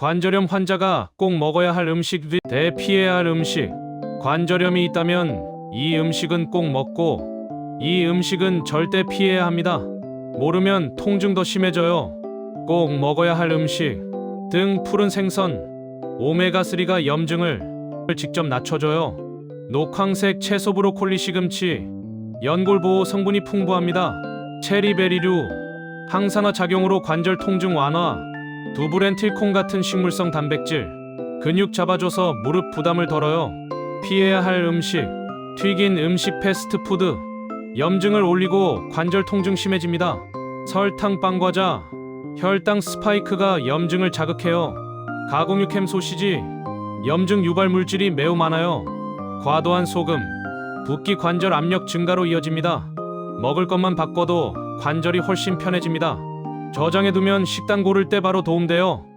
관절염 환자가 꼭 먹어야 할 음식 및 대피해야 할 음식. 관절염이 있다면 이 음식은 꼭 먹고 이 음식은 절대 피해야 합니다. 모르면 통증 더 심해져요. 꼭 먹어야 할 음식. 등 푸른 생선. 오메가3가 염증을 직접 낮춰줘요. 녹황색 채소 브로콜리 시금치. 연골 보호 성분이 풍부합니다. 체리베리류. 항산화 작용으로 관절 통증 완화. 두부렌틸콩 같은 식물성 단백질. 근육 잡아줘서 무릎 부담을 덜어요. 피해야 할 음식. 튀긴 음식 패스트푸드. 염증을 올리고 관절 통증 심해집니다. 설탕 빵 과자. 혈당 스파이크가 염증을 자극해요. 가공육 햄 소시지. 염증 유발 물질이 매우 많아요. 과도한 소금. 붓기 관절 압력 증가로 이어집니다. 먹을 것만 바꿔도 관절이 훨씬 편해집니다. 저장해두면 식단 고를 때 바로 도움돼요.